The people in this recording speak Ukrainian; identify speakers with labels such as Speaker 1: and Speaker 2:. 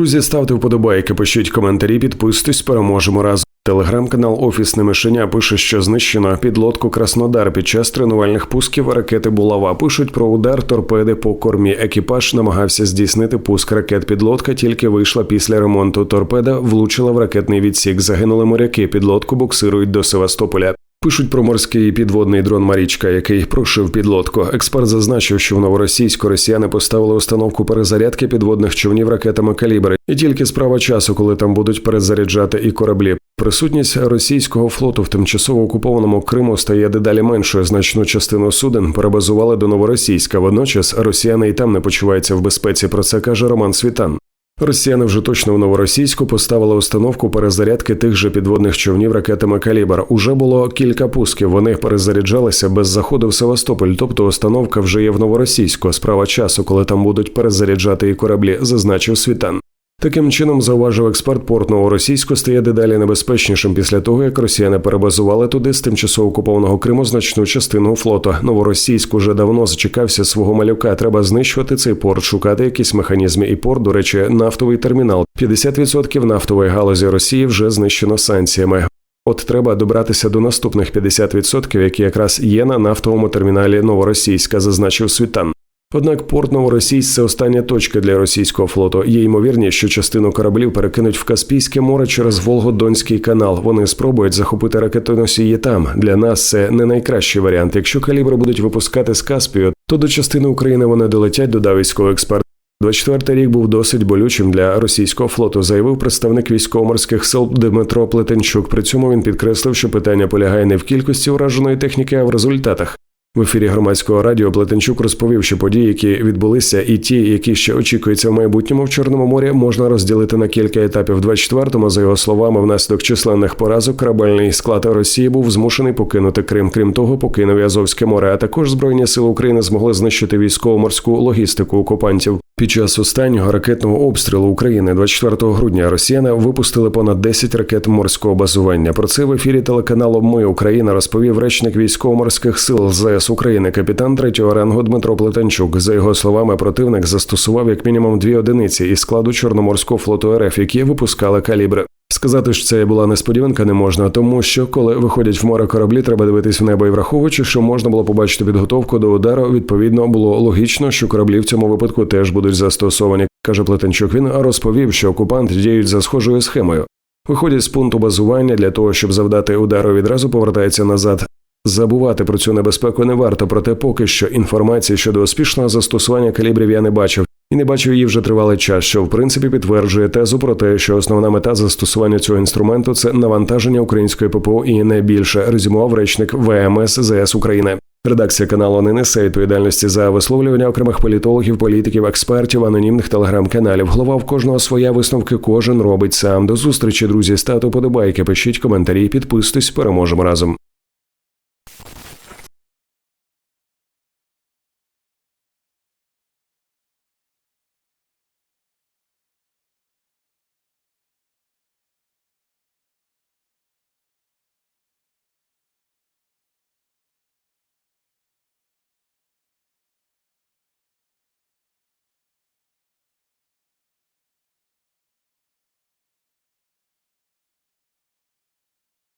Speaker 1: Друзі, ставте вподобайки, пишіть коментарі, підписуйтесь, переможемо разом. Телеграм-канал Офісне мишеня пише, що знищено підлодку Краснодар під час тренувальних пусків ракети Булава. Пишуть про удар торпеди по кормі. Екіпаж намагався здійснити пуск ракет. Підлодка тільки вийшла після ремонту. Торпеда влучила в ракетний відсік. Загинули моряки. Підлодку буксирують до Севастополя. Пишуть про морський підводний дрон Марічка, який прошив підлодку. Експерт зазначив, що в новоросійську росіяни поставили установку перезарядки підводних човнів ракетами калібри, і тільки справа часу, коли там будуть перезаряджати і кораблі. Присутність російського флоту в тимчасово окупованому Криму стає дедалі меншою. Значну частину суден перебазували до новоросійська. Водночас росіяни і там не почуваються в безпеці. Про це каже Роман Світан. Росіяни вже точно в новоросійську поставили установку перезарядки тих же підводних човнів ракетами Калібр. Уже було кілька пусків. Вони перезаряджалися без заходу в Севастополь. Тобто установка вже є в новоросійську. Справа часу, коли там будуть перезаряджати і кораблі, зазначив Світан. Таким чином, зауважив експерт, порт новоросійську стає дедалі небезпечнішим після того, як росіяни перебазували туди з тимчасово окупованого Криму значну частину флоту. Новоросійськ уже давно зачекався свого малюка. Треба знищувати цей порт, шукати якісь механізми. І порт, до речі, нафтовий термінал. 50% нафтової галузі Росії вже знищено санкціями. От треба добратися до наступних 50%, які якраз є на нафтовому терміналі Новоросійська, зазначив Світан. Однак порт Новоросійськ – це остання точка для російського флоту. Є ймовірність, що частину кораблів перекинуть в Каспійське море через Волгодонський канал. Вони спробують захопити ракетоносії там. Для нас це не найкращий варіант. Якщо калібри будуть випускати з Каспію, то до частини України вони долетять, додав військовий експерт. 24-й рік був досить болючим для російського флоту, заявив представник військово-морських сил Дмитро Плетенчук. При цьому він підкреслив, що питання полягає не в кількості ураженої техніки, а в результатах. В ефірі громадського радіо Плетенчук розповів, що події, які відбулися, і ті, які ще очікуються в майбутньому в Чорному морі, можна розділити на кілька етапів. 24-му, за його словами, внаслідок численних поразок корабельний склад Росії був змушений покинути Крим. Крім того, покинув і Азовське море. А також збройні сили України змогли знищити військово-морську логістику окупантів. Під час останнього ракетного обстрілу України 24 грудня Росіяни випустили понад 10 ракет морського базування. Про це в ефірі телеканалу Ми Україна розповів речник військово-морських сил ЗС України, капітан третього рангу Дмитро Плетенчук. За його словами, противник застосував як мінімум дві одиниці із складу Чорноморського флоту РФ, які випускали калібри. Сказати, що це була несподіванка, не можна, тому що коли виходять в море кораблі, треба дивитись в небо і враховуючи, що можна було побачити підготовку до удару. Відповідно, було логічно, що кораблі в цьому випадку теж будуть застосовані. каже Плетенчук. Він розповів, що окупанти діють за схожою схемою. Виходять з пункту базування для того, щоб завдати удару, відразу повертається назад. Забувати про цю небезпеку не варто, проте поки що інформації щодо успішного застосування калібрів я не бачив. І не бачу її вже тривалий час, що в принципі підтверджує тезу про те, що основна мета застосування цього інструменту це навантаження української ППО і не більше, резюмував речник ВМС ЗС України. Редакція каналу не несе відповідальності за висловлювання окремих політологів, політиків, експертів, анонімних телеграм-каналів. Голова в кожного своя висновки кожен робить сам. До зустрічі, друзі. Ставте подобайки, пишіть коментарі, підписуйтесь, переможемо разом.